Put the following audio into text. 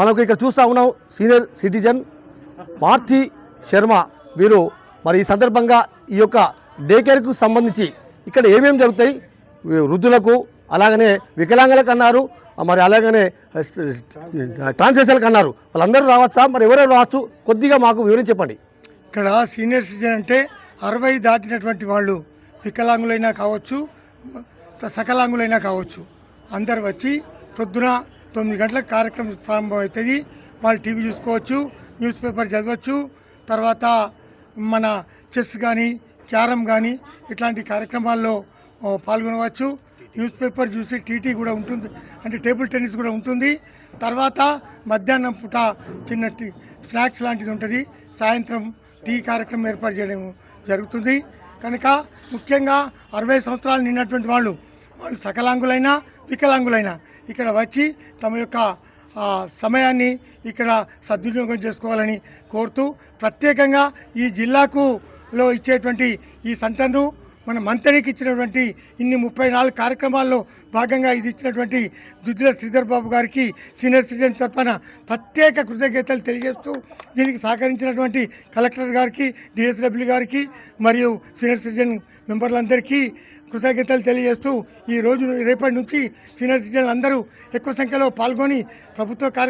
మనకు ఇక్కడ చూస్తూ ఉన్నాం సీనియర్ సిటిజన్ పార్థి శర్మ. వీరు మరి ఈ సందర్భంగా ఈ యొక్క డే కేర్కు సంబంధించి ఇక్కడ ఏమేమి జరుగుతాయి? వృద్ధులకు అలాగనే వికలాంగులకు అన్నారు. మరి అలాగనే ట్రాన్స్లేషన్లకు అన్నారు. వాళ్ళందరూ రావచ్చా? మరి ఎవరెవరు రావచ్చు? కొద్దిగా మాకు వివరం చెప్పండి. ఇక్కడ సీనియర్ సిటిజన్ అంటే అరవై దాటినటువంటి వాళ్ళు వికలాంగులైనా కావచ్చు సకలాంగులైనా కావచ్చు. అందరు వచ్చి ప్రొద్దున తొమ్మిది గంటలకు కార్యక్రమం ప్రారంభమవుతుంది. వాళ్ళు టీవీ చూసుకోవచ్చు న్యూస్ పేపర్ చదవచ్చు. తర్వాత మన చెస్ కానీ క్యారమ్ కానీ ఇట్లాంటి కార్యక్రమాల్లో పాల్గొనవచ్చు. న్యూస్ పేపర్ చూసి టీటీ కూడా ఉంటుంది అంటే టేబుల్ టెన్నిస్ కూడా ఉంటుంది. తర్వాత మధ్యాహ్నం పూట చిన్న టీ స్నాక్స్ లాంటిది ఉంటుంది. సాయంత్రం టీ కార్యక్రమం ఏర్పాటు చేయడం జరుగుతుంది. కనుక ముఖ్యంగా అరవై సంవత్సరాలు నిన్నటువంటి వాళ్ళు వాళ్ళు సకలాంగులైనా వికలాంగులైనా ఇక్కడ వచ్చి తమ యొక్క సమయాన్ని ఇక్కడ సద్వినియోగం చేసుకోవాలని కోరుతూ ప్రత్యేకంగా ఈ జిల్లాకు లో ఇచ్చేటువంటి ఈ సంటను మన మంత్రికి ఇచ్చినటువంటి ఇన్ని ముప్పై నాలుగు కార్యక్రమాల్లో భాగంగా ఇది ఇచ్చినటువంటి దుద్దిల శ్రీధర్ బాబు గారికి సీనియర్ సిటిజన్ తరఫున ప్రత్యేక కృతజ్ఞతలు తెలియజేస్తూ దీనికి సహకరించినటువంటి కలెక్టర్ గారికి డిఎస్డబ్ల్యూ గారికి మరియు సీనియర్ సిటిజన్ మెంబర్లందరికీ కృతజ్ఞతలు తెలియజేస్తూ ఈ రోజు రేపటి నుంచి సీనియర్ సిటిజన్లు అందరూ ఎక్కువ సంఖ్యలో పాల్గొని ప్రభుత్వ